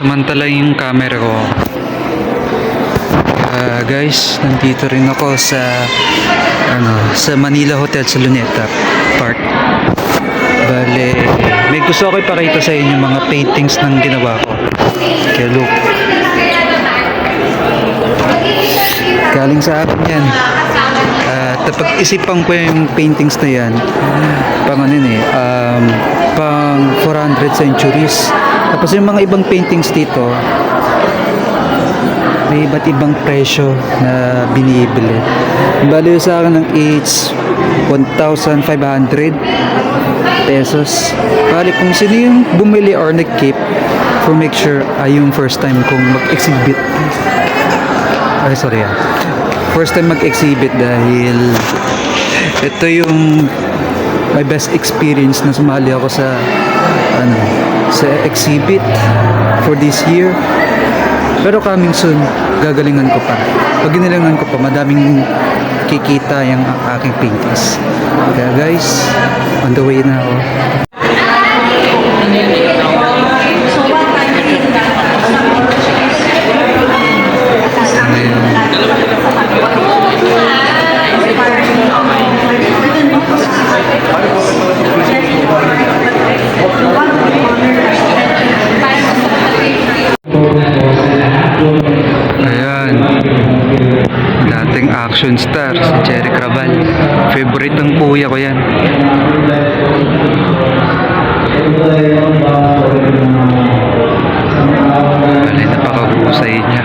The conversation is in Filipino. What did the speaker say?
Samantala yung camera ko. Ah, guys, nandito rin ako sa ano, sa Manila Hotel sa Luneta Park. Bale, may gusto ako ipakita sa inyo mga paintings ng ginawa ko. Kaya look. Galing sa akin yan. At pag-isipan ko yung paintings na yan, pang ano eh, um, pang 400 centuries. Tapos yung mga ibang paintings dito, may iba't ibang presyo na binibili. Bali sa akin ng each 1,500 pesos. Bali kung sino yung bumili or nag-keep for make sure ay yung first time kong mag-exhibit. Ay, sorry ah. First time mag-exhibit dahil ito yung my best experience na sumali ako sa ano sa exhibit for this year. Pero coming soon gagalingan ko pa. Pag ginilangan ko pa madaming kikita yung aking paintings. Kaya guys on the way na ako action star si Jerry Crabal. Favorite ng kuya ko yan. Alay, napakagusay niya.